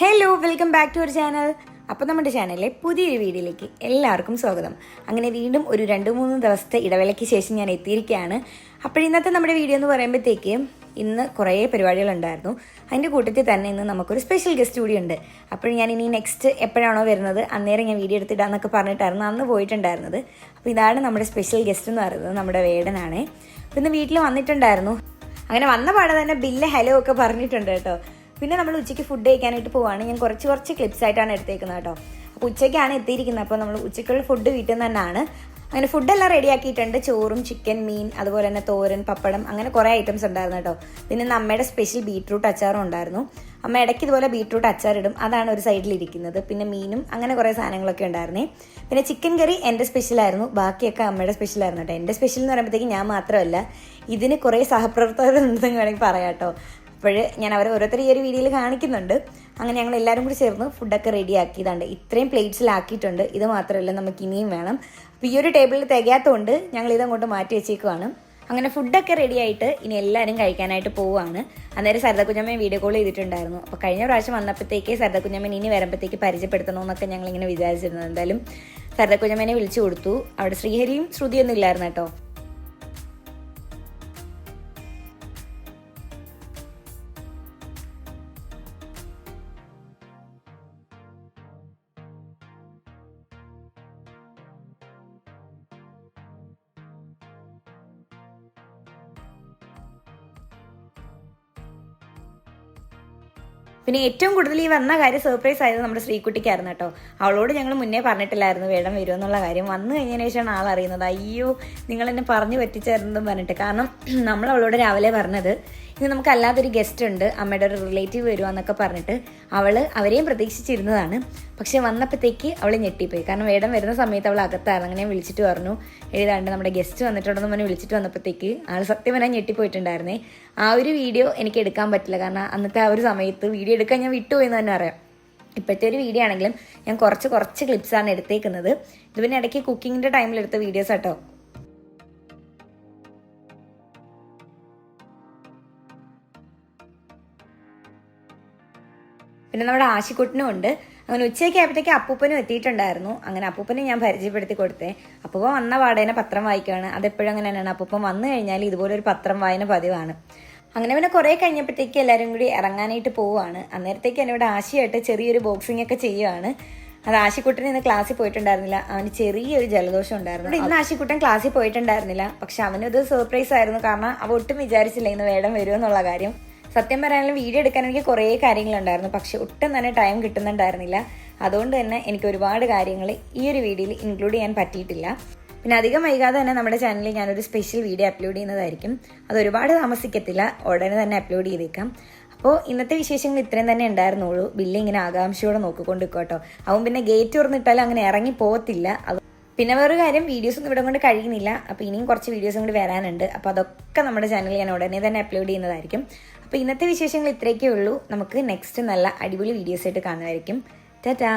Hello welcome back to our channel അപ്പോൾ നമ്മുടെ ചാനലിലെ പുതിയൊരു വീഡിയോയിലേക്ക് എല്ലാവർക്കും സ്വാഗതം. അങ്ങനെ വീണ്ടും ഒരു രണ്ട് മൂന്ന് ദിവസത്തെ ഇടവേളയ്ക്ക് ശേഷം ഞാൻ എത്തിയിരിക്കുകയാണ്. അപ്പോൾ ഇന്നത്തെ നമ്മുടെ വീഡിയോ എന്ന് പറയുമ്പോഴത്തേക്ക് ഇന്ന് കുറേ പരിപാടികളുണ്ടായിരുന്നു അതിന്റെ കൂട്ടത്തിൽ തന്നെ ഇന്ന് നമുക്കൊരു സ്പെഷ്യൽ ഗസ്റ്റ് കൂടി ഉണ്ട്. അപ്പോൾ ഞാൻ ഇനി നെക്സ്റ്റ് എപ്പോഴാണോ വരുന്നത് അന്നേരം ഞാൻ വീഡിയോ എടുത്തിടാന്നൊക്കെ പറഞ്ഞിട്ടായിരുന്നു അന്ന് പോയിട്ടുണ്ടായിരുന്നത്. അപ്പോൾ ഇതാണ് നമ്മുടെ സ്പെഷ്യൽ ഗസ്റ്റ് എന്ന് പറയുന്നത് നമ്മുടെ വേടനാണ്. അപ്പോൾ ഇന്ന് വീട്ടിൽ വന്നിട്ടുണ്ടായിരുന്നു. അങ്ങനെ വന്ന പാടെ തന്നെ ബില്ല് ഹലോ ഒക്കെ പറഞ്ഞിട്ടുണ്ട് കേട്ടോ. പിന്നെ നമ്മൾ ഉച്ചയ്ക്ക് ഫുഡ് കഴിക്കാനായിട്ട് പോവുകയാണ് ഞാൻ കുറച്ച് കുറച്ച് ക്ലിപ്സ് ആയിട്ടാണ് എടുത്തേക്കുന്നത് കേട്ടോ. അപ്പോൾ ഉച്ചയ്ക്കാണ് എത്തിയിരിക്കുന്നത്. അപ്പോൾ നമ്മൾ ഉച്ചയ്ക്കുള്ള ഫുഡ് വീട്ടിൽ നിന്ന് തന്നെയാണ്. അങ്ങനെ ഫുഡെല്ലാം റെഡി ആക്കിയിട്ടുണ്ട്. ചോറും ചിക്കൻ മീൻ അതുപോലെ തന്നെ തോരൻ പപ്പടം അങ്ങനെ കുറേ ഐറ്റംസ് ഉണ്ടായിരുന്നു കേട്ടോ. പിന്നെ ഇന്ന് അമ്മയുടെ സ്പെഷ്യൽ ബീട്രൂട്ട് അച്ചാറും ഉണ്ടായിരുന്നു. അമ്മ ഇടയ്ക്ക് ഇതുപോലെ ബീട്രൂട്ട് അച്ചാറിടും അതാണ് ഒരു സൈഡിൽ ഇരിക്കുന്നത്. പിന്നെ മീനും അങ്ങനെ കുറേ സാധനങ്ങളൊക്കെ ഉണ്ടായിരുന്നേ. പിന്നെ ചിക്കൻ കറി എന്റെ സ്പെഷ്യലായിരുന്നു ബാക്കിയൊക്കെ അമ്മയുടെ സ്പെഷ്യലായിരുന്നു കേട്ടോ. എന്റെ സ്പെഷ്യൽ എന്ന് പറയുമ്പോഴത്തേക്ക് ഞാൻ മാത്രമല്ല ഇതിന് കുറേ സഹപ്രവർത്തകരുണ്ടെന്ന് വേണമെങ്കിൽ പറയാം കേട്ടോ. അപ്പോൾ ഞാൻ അവരെ ഓരോരുത്തർ ഈ ഒരു വീഡിയോയിൽ കാണിക്കുന്നുണ്ട്. അങ്ങനെ ഞങ്ങൾ എല്ലാവരും കൂടി ചേർന്ന് ഫുഡൊക്കെ റെഡി ആക്കിയതാണ്. ഇത്രയും പ്ലേറ്റ്സിലാക്കിയിട്ടുണ്ട് ഇത് മാത്രമല്ല നമുക്ക് ഇനിയും വേണം. അപ്പോൾ ഈ ഒരു ടേബിളിൽ തികയാത്തതുകൊണ്ട് ഞങ്ങൾ ഇതങ്ങോട്ട് മാറ്റി വെച്ചേക്കുവാണ്. അങ്ങനെ ഫുഡൊക്കെ റെഡി ആയിട്ട് ഇനി എല്ലാവരും കഴിക്കാനായിട്ട് പോവുകയാണ്. അന്നേരം സരിത കുഞ്ഞമ്മയും വീഡിയോ കോൾ ചെയ്തിട്ടുണ്ടായിരുന്നു. അപ്പോൾ കഴിഞ്ഞ പ്രാവശ്യം വന്നപ്പോഴത്തേക്ക് സരിത കുഞ്ഞമ്മൻ ഇനി വരുമ്പോഴത്തേക്ക് പരിചയപ്പെടുത്തണമെന്നൊക്കെ ഞങ്ങളിങ്ങനെ വിചാരിച്ചിരുന്നു എന്തായാലും സരിത കുഞ്ഞമ്മനെ വിളിച്ചു കൊടുത്തു. അവിടെ ശ്രീഹരിയും ശ്രുതിയൊന്നും ഇല്ലായിരുന്നു കേട്ടോ. പിന്നെ ഏറ്റവും കൂടുതൽ ഈ വന്ന കാര്യം സർപ്രൈസ് ആയത് നമ്മുടെ ശ്രീകുട്ടിക്കായിരുന്നു കേട്ടോ. അവളോട് ഞങ്ങൾ മുന്നേ പറഞ്ഞിട്ടില്ലായിരുന്നു വേടം വരും എന്നുള്ള കാര്യം. വന്നു കഴിഞ്ഞതിന് ശേഷമാണ് ആൾ അറിയുന്നത്. അയ്യോ നിങ്ങൾ എന്നെ പറഞ്ഞു പറ്റിച്ചായിരുന്നെന്നും പറഞ്ഞിട്ട്. കാരണം നമ്മൾ അവളോട് രാവിലെ പറഞ്ഞത് ഇത് നമുക്ക് അല്ലാതൊരു ഗസ്റ്റ് ഉണ്ട് അമ്മയുടെ ഒരു റിലേറ്റീവ് വരുവാന്നൊക്കെ പറഞ്ഞിട്ട് അവൾ അവരെയും പ്രതീക്ഷിച്ചിരുന്നതാണ്. പക്ഷെ വന്നപ്പോഴത്തേക്ക് അവൾ ഞെട്ടിപ്പോയി. കാരണം വേടം വരുന്ന സമയത്ത് അവൾ അകത്തായിരുന്നു. അങ്ങനെ വിളിച്ചിട്ട് പറഞ്ഞു എഴുതാണ്ട് നമ്മുടെ ഗസ്റ്റ് വന്നിട്ടുണ്ടെന്ന് പറഞ്ഞ് വിളിച്ചിട്ട് വന്നപ്പോഴത്തേക്ക് ആൾ സത്യം പറഞ്ഞാൽ ഞെട്ടിപ്പോയിട്ടുണ്ടായിരുന്നേ. ആ ഒരു വീഡിയോ എനിക്ക് എടുക്കാൻ പറ്റില്ല. കാരണം അന്നത്തെ ആ ഒരു സമയത്ത് വീഡിയോ എടുക്കാൻ ഞാൻ വിട്ടുപോയി എന്ന് തന്നെ അറിയാം ഇപ്പോഴത്തെ ഒരു വീഡിയോ ആണെങ്കിലും ഞാൻ കുറച്ച് കുറച്ച് ക്ലിപ്സാണ് എടുത്തേക്കുന്നത്. ഇത് പിന്നെ ഇടയ്ക്ക് കുക്കിങ്ങിന്റെ ടൈമിലെടുത്ത വീഡിയോസ് കേട്ടോ പിന്നെ നമ്മുടെ ആശിക്കുട്ടനും ഉണ്ട്. അങ്ങനെ ഉച്ചയ്ക്ക് ആയപ്പോഴത്തേക്ക് അപ്പൂപ്പനും എത്തിയിട്ടുണ്ടായിരുന്നു. അങ്ങനെ അപ്പൂപ്പനെ ഞാൻ പരിചയപ്പെടുത്തി കൊടുത്തേ. അപ്പൂപ്പ വന്ന പാടേനെ പത്രം വായിക്കുകയാണ് അതെപ്പോഴും അങ്ങനെ തന്നെയാണ്. അപ്പൂപ്പൻ വന്നു കഴിഞ്ഞാൽ ഇതുപോലെ ഒരു പത്രം വായന പതിവാണ്. അങ്ങനെ പിന്നെ കുറേ കഴിഞ്ഞപ്പോഴത്തേക്ക് എല്ലാവരും കൂടി ഇറങ്ങാനായിട്ട് പോവുകയാണ്. അന്നേരത്തേക്ക് എന്നെ ഇവിടെ ആശയായിട്ട് ചെറിയൊരു ബോക്സിംഗ് ഒക്കെ ചെയ്യുകയാണ്. അത് ആശിക്കുട്ടൻ ഇന്ന് ക്ലാസ്സിൽ പോയിട്ടുണ്ടായിരുന്നില്ല. അവന് ചെറിയൊരു ജലദോഷം ഉണ്ടായിരുന്നു. ഇന്ന് ആശിക്കുട്ടൻ ക്ലാസ്സിൽ പോയിട്ടുണ്ടായിരുന്നില്ല. പക്ഷെ അവനത് സർപ്രൈസ് ആയിരുന്നു. കാരണം അവ ഒട്ടും വിചാരിച്ചില്ല ഇന്ന് വേടം വരുമെന്നുള്ള കാര്യം. സത്യം പറയാനും വീഡിയോ എടുക്കാൻ എനിക്ക് കുറേ കാര്യങ്ങളുണ്ടായിരുന്നു. പക്ഷെ ഒട്ടും തന്നെ ടൈം കിട്ടുന്നുണ്ടായിരുന്നില്ല. അതുകൊണ്ട് തന്നെ എനിക്ക് ഒരുപാട് കാര്യങ്ങൾ ഈ ഒരു വീഡിയോയിൽ ഇൻക്ലൂഡ് ചെയ്യാൻ പറ്റിയിട്ടില്ല. പിന്നെ അധികം വൈകാതെ തന്നെ നമ്മുടെ ചാനലിൽ ഞാനൊരു സ്പെഷ്യൽ വീഡിയോ അപ്ലോഡ് ചെയ്യുന്നതായിരിക്കും. അത് ഒരുപാട് താമസിക്കത്തില്ല. ഉടനെ തന്നെ അപ്ലോഡ് ചെയ്തേക്കാം. അപ്പോൾ ഇന്നത്തെ വിശേഷങ്ങൾ ഇത്രയും തന്നെ ഉണ്ടായിരുന്നുള്ളൂ. ബില്ല് ഇങ്ങനെ ആകാംക്ഷയോടെ നോക്കിക്കൊണ്ട് കേട്ടോ അവൻ പിന്നെ ഗേറ്റ് തുറന്നിട്ടാലും അങ്ങനെ ഇറങ്ങി പോകത്തില്ല പിന്നെ വേറൊരു കാര്യം വീഡിയോസ് ഒന്നും ഇവിടെ കൊണ്ട് കഴിയുന്നില്ല. അപ്പോൾ ഇനിയും കുറച്ച് വീഡിയോസും കൂടി വരാനുണ്ട്. അപ്പോൾ അതൊക്കെ നമ്മുടെ ചാനലിൽ ഞാൻ ഉടനെ തന്നെ അപ്ലോഡ് ചെയ്യുന്നതായിരിക്കും. അപ്പോൾ ഇന്നത്തെ വിശേഷങ്ങൾ ഇത്രയൊക്കെ ഉള്ളൂ. നമുക്ക് നെക്സ്റ്റ് നല്ല അടിപൊളി വീഡിയോസ് ആയിട്ട് കാണുമായിരിക്കും ടാറ്റാ